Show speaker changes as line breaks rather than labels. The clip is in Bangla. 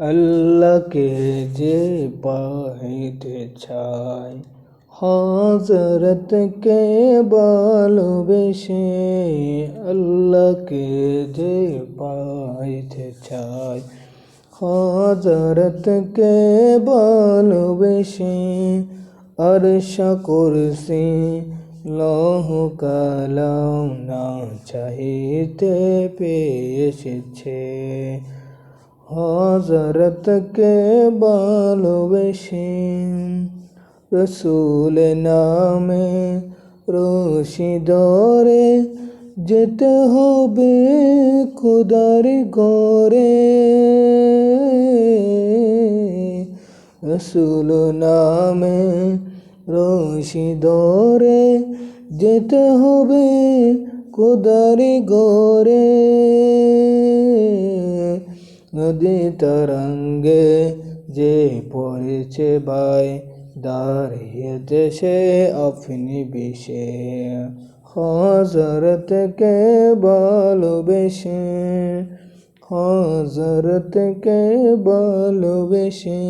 আল্লাহকে যে পাইতে চায় হজরতকে ভালোবেসে আল্লাহকে যে পাইতে চায় হজরতকে ভালোবেসে আরশ কুরসি লৌহ কালাম না চাহিতে পেয়েছে হজরতকে ভালোবেসে রসুল নামে রশি ধরে যেতে হবে খুদার গরে রসুল নামে রশি ধরে যেতে হবে খুদারি গরে নদী তরঙ্গে যে পড়েছে ভাই দাঁড়িয়ে দেশে আপনি বিষে হজরতকে ভালোবেসে হজরতকে ভালোবেসে